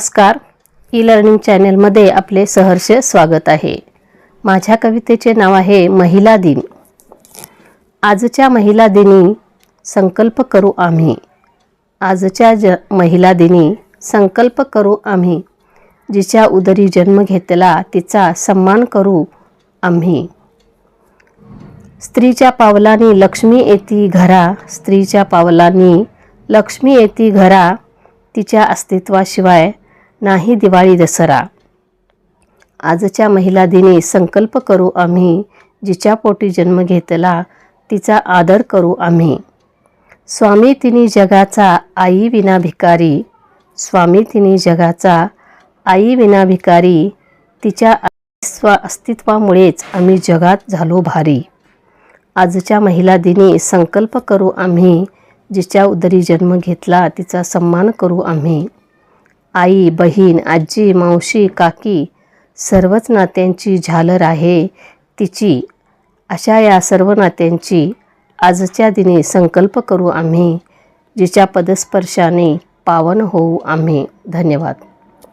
नमस्कार. E learning चॅनेलमध्ये आपले सहर्ष स्वागत आहे. माझ्या कवितेचे नाव आहे महिला दिन. आजच्या महिला दिनी संकल्प करू आम्ही. आजच्या ज महिला दिनी संकल्प करू आम्ही. जिच्या उदरी जन्म घेतला तिचा सन्मान करू आम्ही. स्त्रीच्या पावलांनी लक्ष्मी येती घरा स्त्रीच्या पावलांनी लक्ष्मी येती घरा तिच्या अस्तित्वाशिवाय नाही दिवाळी दसरा. आजच्या महिला दिनी संकल्प करू आम्ही जिच्या पोटी जन्म घेतला तिचा आदर करू आम्ही. स्वामी तिनी जगाचा आई विना भिकारी स्वामी तिनी जगाचा आई विना भिकारी तिच्या स्व अस्तित्वामुळेच आम्ही जगात झालो भारी. आजच्या महिला दिनी संकल्प करू आम्ही जिच्या उदरी जन्म घेतला तिचा सन्मान करू आम्ही. आई बहीण आजी मावशी काकी सर्वच नात्यांची झालर आहे तिची. अशा या सर्व नात्यांची आजच्या दिनी संकल्प करू आम्ही जिच्या पदस्पर्शाने पावन होऊ आम्ही. धन्यवाद.